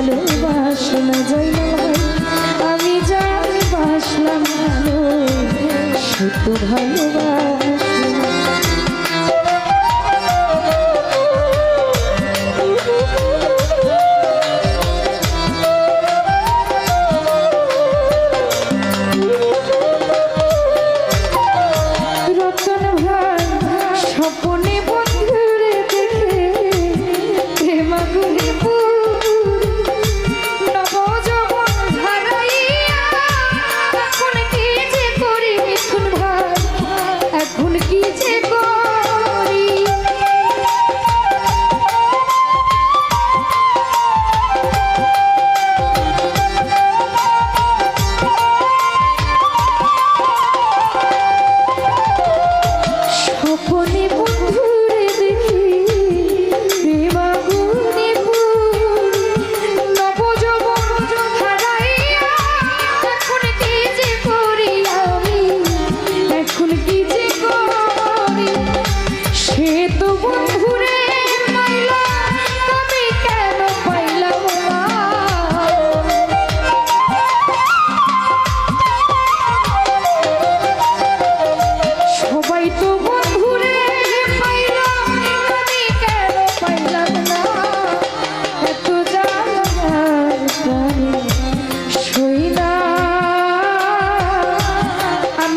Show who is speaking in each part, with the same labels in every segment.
Speaker 1: ভালোবাসলাম জয়নাল ভাই আমি যার বাসলাম ভালো সে তো ভালোবাস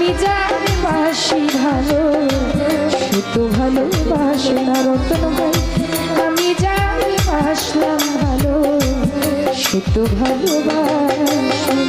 Speaker 1: আমি যাকে বাসি ভালো সে তো ভালোবাসে না রতন ভাই। আমি যাকে বাসলাম ভালো সে তো ভালোবাসে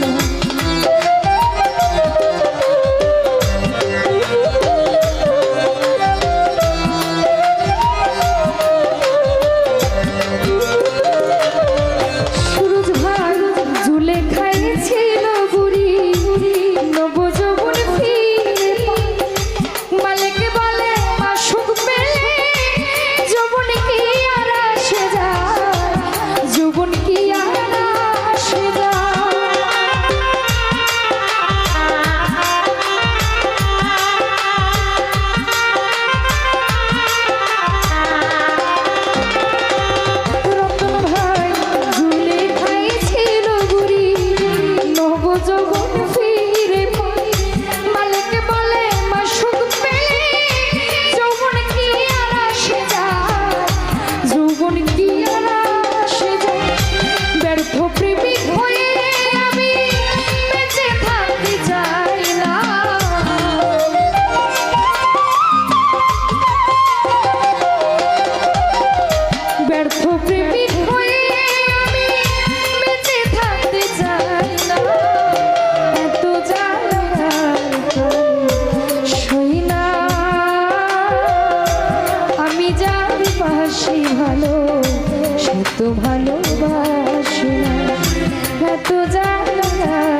Speaker 1: এত ভালোবাসি এত জানা